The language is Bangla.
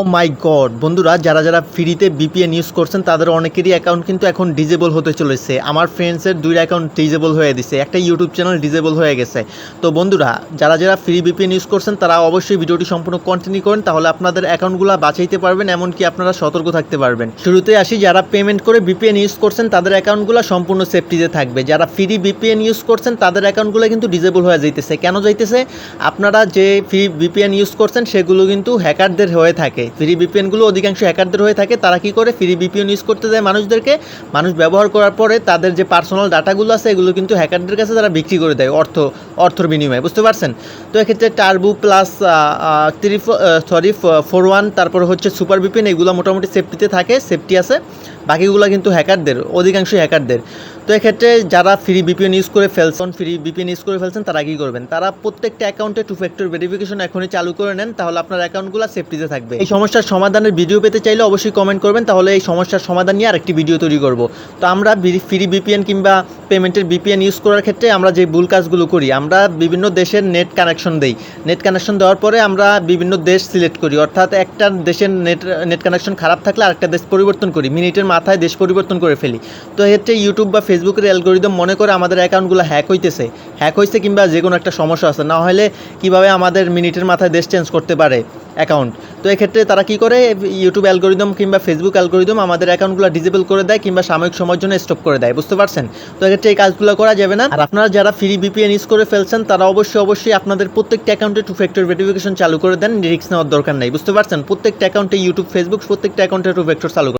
ও মাই গড বন্ধুরা, যারা যারা ফ্রিতে বিপিএন ইউজ করছেন, তাদের অনেকেরই অ্যাকাউন্ট কিন্তু এখন ডিজেবল হতে চলেছে। আমার ফ্রেন্ডসের দুই অ্যাকাউন্ট ডিজেবল হয়ে দিছে। একটা ইউটিউব চ্যানেল ডিজেবল হয়ে গেছে। তো বন্ধুরা, যারা যারা ফ্রি বিপিএন ইউজ করছেন, তারা অবশ্যই ভিডিওটি সম্পূর্ণ কন্টিনিউ করেন, তাহলে আপনাদের অ্যাকাউন্টগুলো বাঁচাইতে পারবেন, এমনকি আপনারা সতর্ক থাকতে পারবেন। শুরুতে আসি, যারা পেমেন্ট করে বিপিএন ইউজ করছেন, তাদের অ্যাকাউন্টগুলো সম্পূর্ণ সেফটিতে থাকবে। যারা ফ্রি বিপিএন ইউজ করছেন, তাদের অ্যাকাউন্টগুলো কিন্তু ডিজেবল হয়ে যাইতেছে। কেন যাইতেছে? আপনারা যে ফ্রি বিপিএন ইউজ করছেন, সেগুলো কিন্তু হ্যাকারদের হয়ে থাকে। ফ্রি বিপিএনগুলো অধিকাংশ হ্যাকারদের হয়ে থাকে। তারা কি করে? ফ্রি বিপিএন ইউজ করতে দেয় মানুষদেরকে। মানুষ ব্যবহার করার পরে তাদের যে পার্সোনাল ডাটাগুলো আছে, এগুলো কিন্তু হ্যাকারদের কাছে তারা বিক্রি করে দেয় অর্থ, অর্থর বিনিময়ে। বুঝতে পারছেন? তো এক্ষেত্রে turbo plus three sorry four one তারপর হচ্ছে সুপার বিপিএন এগুলো মোটামুটি সেফটিতে থাকে সেফটি আছে। বাকিগুলো কিন্তু হ্যাকারদের অধিকাংশ হ্যাকারদের। তো এক্ষেত্রে যারা ফ্রি বিপিএন ইউজ করে ফেলছেন ফ্রি বিপিএন ইউজ করে ফেলছেন, তারা কী করবেন? তারা প্রত্যেকটা অ্যাকাউন্টে টু ফ্যাক্টর ভেরিফিকেশন এখনই চালু করে নেন, তাহলে আপনার অ্যাকাউন্টগুলো সেফটিতে থাকবে। এই সমস্যার সমাধানের ভিডিও পেতে চাইলে অবশ্যই কমেন্ট করবেন, তাহলে এই সমস্যার সমাধান নিয়ে আরেকটি ভিডিও তৈরি করব। তো আমরা ফ্রি বিপিএন কিংবা পেমেন্টের বিপিএন ইউজ করার ক্ষেত্রে আমরা যে ভুল কাজগুলো করি, আমরা বিভিন্ন দেশের নেট কানেকশন দেই। নেট কানেকশন দেওয়ার পরে আমরা বিভিন্ন দেশ সিলেক্ট করি, অর্থাৎ একটা দেশের নেট নেট কানেকশন খারাপ থাকলে আরেকটা দেশ পরিবর্তন করি, মিনিটের মাথায় দেশ পরিবর্তন করে ফেলি। তো এক্ষেত্রে ইউটিউব বা ফেসবুকের অ্যালগোরিদম মনে করে আমাদের অ্যাকাউন্টগুলো হ্যাক হইতেছে। হ্যাক হয়েছে কিংবা যে কোনো একটা সমস্যা আছে, না হলে কীভাবে আমাদের মিনিটের মাথায় দেশ চেঞ্জ করতে পারে অ্যাকাউন্ট তো এক্ষেত্রে তারা কি করে? ইউটিউব অ্যালগোরিদম কিংবা ফেসবুক অ্যালগোরিদম আমাদের অ্যাকাউন্টগুলো ডিজেবল করে দেয় কিংবা সাময়িক সময়ের জন্য স্টপ করে দেয়, বুঝতে পারছেন? তো এক্ষেত্রে এই কাজগুলো করা যাবে না। আর আপনারা যারা ফ্রি বিপিএন ইউজ করে ফেলছেন, তারা অবশ্যই অবশ্যই আপনাদের প্রত্যেকটা অ্যাকাউন্টে টু ফ্যাক্টর ভেরিফিকেশন চালু করে দেন রিস্ক নেওয়ার দরকার নেই, বুঝতে পারছেন? প্রত্যেকটা অ্যাকাউন্টে ইউটিউব ফেসবুক প্রত্যেকটা অ্যাকাউন্টে টু ফ্যাক্টর চালু